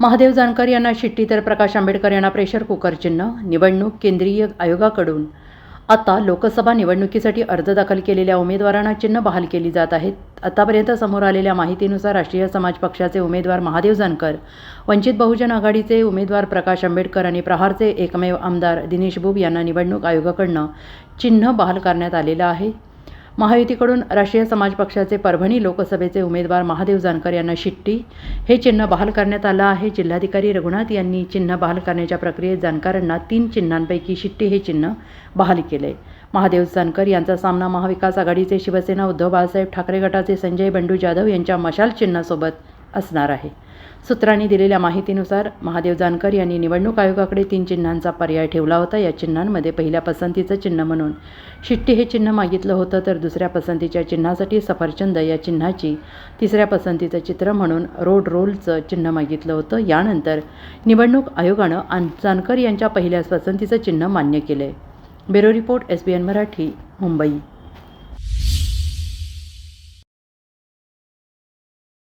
महादेव जानकर यांना शिट्टी तर प्रकाश आंबेडकर यांना प्रेशर कुकर चिन्ह निवडणूक केंद्रीय आयोगाकडून. आता लोकसभा निवडणुकीसाठी अर्ज दाखल केलेल्या उमेदवारांना चिन्ह बहाल केली जात आहेत. आतापर्यंत समोर आलेल्या माहितीनुसार राष्ट्रीय समाज पक्षाचे उमेदवार महादेव जानकर वंचित बहुजन आघाडीचे उमेदवार प्रकाश आंबेडकर आणि प्रहारचे एकमेव आमदार दिनेश बुब यांना निवडणूक आयोगाकडनं चिन्ह बहाल करण्यात आलेलं आहे. महायुतीकडून राष्ट्रीय समाज पक्षाचे परभणी लोकसभेचे उमेदवार महादेव जानकर यांना शिट्टी. हे चिन्ह बहाल करण्यात आलं आहे. जिल्हाधिकारी रघुनाथ यांनी चिन्ह बहाल करण्याच्या प्रक्रियेत जानकरांना तीन चिन्हांपैकी शिट्टी हे चिन्ह बहाल केले. महादेव जानकर यांचा सामना महाविकास आघाडीचे शिवसेना उद्धव बाळासाहेब ठाकरे गटाचे संजय बंडू जाधव यांच्या मशाल चिन्हासोबत असणार आहे. सूत्रांनी दिलेल्या माहितीनुसार महादेव जानकर यांनी निवडणूक आयोगाकडे तीन चिन्हांचा पर्याय ठेवला होता. या चिन्हांमध्ये पहिल्या पसंतीचं चिन्ह म्हणून शिट्टी हे चिन्ह मागितलं होतं तर दुसऱ्या पसंतीच्या चिन्हासाठी सफरचंद या चिन्हाची तिसऱ्या पसंतीचं चित्र म्हणून रोड रोलचं चिन्ह मागितलं होतं. यानंतर निवडणूक आयोगानं आन- जानकर यांच्या पहिल्या पसंतीचं चिन्ह मान्य केलं आहे bureau report S B N Marathi Mumbai.